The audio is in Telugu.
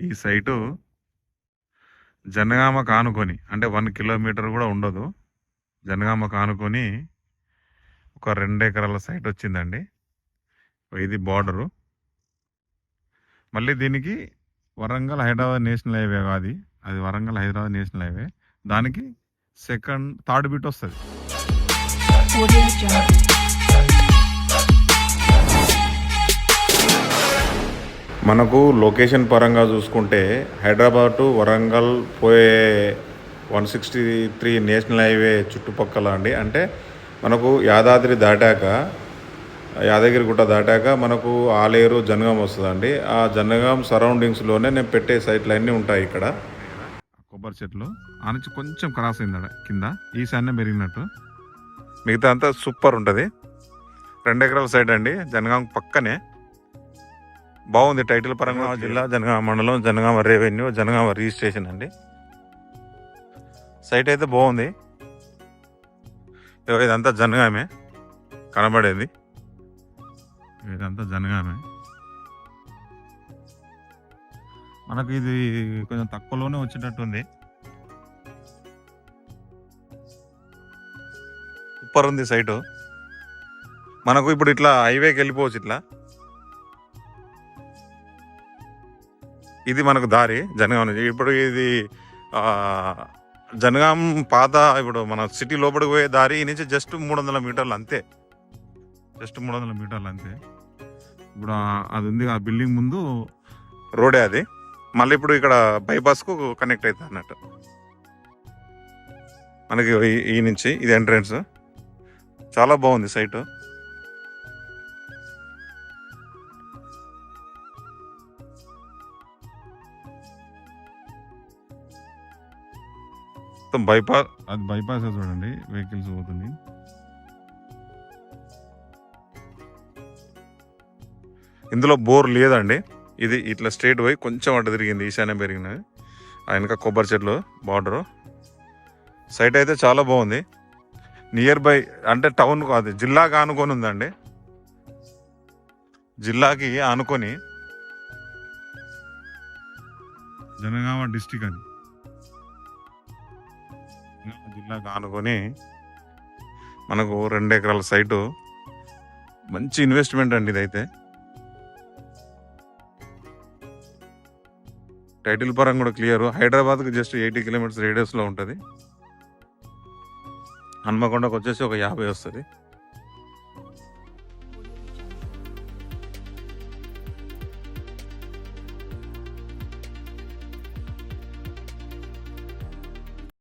ఈ సైటు జనగామ కానుకొని అంటే వన్ కిలోమీటర్ కూడా ఉండదు. జనగామ కానుకొని ఒక రెండు ఎకరాల సైట్ వచ్చిందండి. ఇది బార్డరు. మళ్ళీ దీనికి వరంగల్ హైదరాబాద్ నేషనల్ హైవే అది. అది వరంగల్ హైదరాబాద్ నేషనల్ హైవే. దానికి సెకండ్ థర్డ్ బిట్ వస్తుంది. మనకు లొకేషన్ పరంగా చూసుకుంటే హైదరాబాద్ టు వరంగల్ పోయే one sixty three national highway చుట్టుపక్కల అండి. అంటే మనకు యాదాద్రి దాటాక యాదగిరి గుట్ట దాటాక మనకు ఆలేరు జనగాం వస్తుందండి. ఆ జనగాం సరౌండింగ్స్లోనే నేను పెట్టే సైట్లు అన్నీ ఉంటాయి ఇక్కడ. కొబ్బరి చెట్లు ఆ నుంచి కొంచెం క్రాస్ అయింది కింద. ఈశాన్యం పెరిగినట్టు మిగతా అంతా సూపర్ ఉంటుంది. రెండు ఎకరాల సైడ్ అండి జనగాం పక్కనే. బాగుంది టైటిల్ పరంగా. జిల్లా జనగామ మండలం జనగామ రెవెన్యూ జనగామ రిజిస్ట్రేషన్ అండి. సైట్ అయితే బాగుంది. ఇదంతా జనగామే. కనబడేది. ఇదంతా జనగామే. మనకు ఇది కొంచెం తక్కువలోనే వచ్చేటట్టుంది. సూపర్ ఉంది సైటు. మనకు ఇప్పుడు ఇట్లా హైవేకి వెళ్ళిపోవచ్చు ఇట్లా. ఇది మనకు దారి జనగాం నుంచి. ఇప్పుడు ఇది జనగాం పాత ఇప్పుడు మన సిటీ లోపలికి పోయే దారి ఈ నుంచి జస్ట్ మూడు వందల మీటర్లు అంతే. జస్ట్ మూడు వందల మీటర్లు అంతే. ఇప్పుడు అది ఉంది ఆ బిల్డింగ్ ముందు రోడే అది. మళ్ళీ ఇప్పుడు ఇక్కడ బైపాస్కు కనెక్ట్ అవుతుంది అన్నట్టు. మనకి ఈ- ఈ నుంచి ఇది ఎంట్రన్స్ చాలా బాగుంది సైటు మొత్తం బైపాస్ అది బైపాస్ చూడండి వెహికల్స్ పోతుంది ఇందులో బోర్ లేదండి. ఇది ఇట్లా స్ట్రేట్ పోయి కొంచెం అటు తిరిగింది ఈశాన్యం పెరిగినది. ఆ వెనక కొబ్బరి చెట్లు బార్డరు. సైట్ అయితే చాలా బాగుంది. నియర్ బై అంటే టౌన్ అది జిల్లాకి ఆనుకొని ఉందండి. జిల్లాకి ఆనుకొని జనగామ డిస్టిక్ అది. జనగామ జిల్లాకు ఆనుకొని మనకు రెండు ఎకరాల సైటు మంచి ఇన్వెస్ట్మెంట్ అండి ఇదైతే. టైటిల్ పరంగా కూడా క్లియర్ హైదరాబాద్కి జస్ట్ ఎయిటీ కిలోమీటర్స్ రేడియస్లో ఉంటుంది. హన్మకొండకు వచ్చేసి ఒక యాభై వస్తుంది.